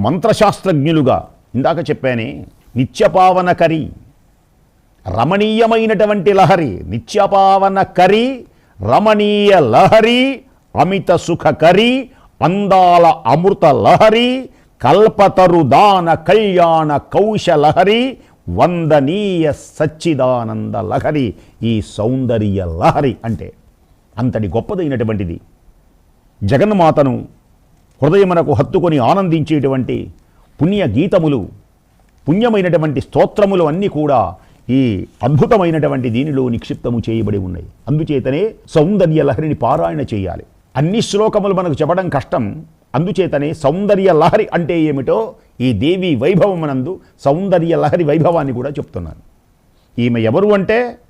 మంత్రశాస్త్రజ్ఞులుగా ఇందాక చెప్పానే నిత్యపావనకరి రమణీయమైనటువంటి లహరి నిత్యపావనకరి రమణీయ లహరి అమిత సుఖకరి అందాల అమృత లహరి కల్పతరు దాన కళ్యాణ కౌశలహరి వందనీయ సచ్చిదానంద లహరి ఈ సౌందర్య లహరి అంటే అంతటి గొప్పదైనటువంటిది. జగన్మాతను హృదయమునకు హత్తుకొని ఆనందించేటువంటి పుణ్య గీతములు పుణ్యమైనటువంటి స్తోత్రములు అన్నీ కూడా ఈ అద్భుతమైనటువంటి దీనిలో నిక్షిప్తము చేయబడి ఉన్నాయి. అందుచేతనే సౌందర్య లహరిని పారాయణ చేయాలి. అన్ని శ్లోకములు మనకు చెప్పడం కష్టం. అందుచేతనే సౌందర్య లహరి అంటే ఏమిటో ఈ దేవి వైభవమునందు సౌందర్య లహరి వైభవాన్ని కూడా చెప్తున్నాను. ఈమె ఎవరు అంటే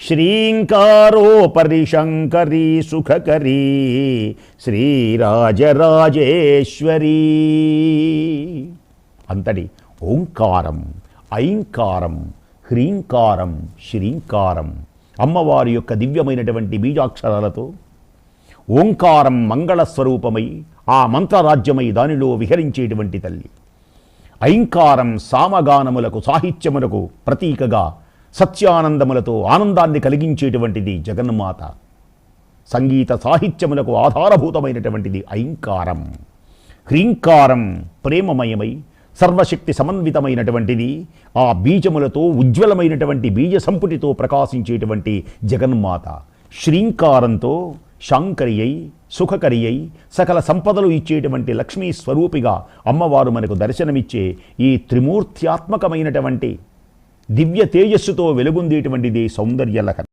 సత్యానంద రత్నాంబరీ శ్రీంకారోపరిశంకరీ సుఖకరీ శ్రీరాజరాజేశ్వరీ. అంతటి ఓంకారం ఐంకారం హ్రీంకారం శ్రీంకారం అమ్మవారి యొక్క దివ్యమైనటువంటి బీజాక్షరాలతో ఓంకారం మంగళ స్వరూపమై ఆ మంత్రరాజ్యమై దానిలో విహరించేటువంటి తల్లి. ఐంకారం సామగానములకు సాహిత్యములకు ప్రతీకగా సత్యానందములతో ఆనందాన్ని కలిగించేటువంటిది జగన్మాత. సంగీత సాహిత్యములకు ఆధారభూతమైనటువంటిది ఐంకారం. హ్రీంకారం ప్రేమమయమై సర్వశక్తి సమన్వితమైనటువంటిది ఆ బీజములతో ఉజ్వలమైనటువంటి బీజ సంపుటితో ప్రకాశించేటువంటి జగన్మాత. శ్రీంకారంతో శాంకరి అయి సుఖకరి అయి సకల సంపదలు ఇచ్చేటువంటి లక్ష్మీ స్వరూపిగా అమ్మవారు మనకు దర్శనమిచ్చే ఈ త్రిమూర్త్యాత్మకమైనటువంటి దివ్య తేజస్సుతో వెలుగొందేటువంటిది సౌందర్యలహరి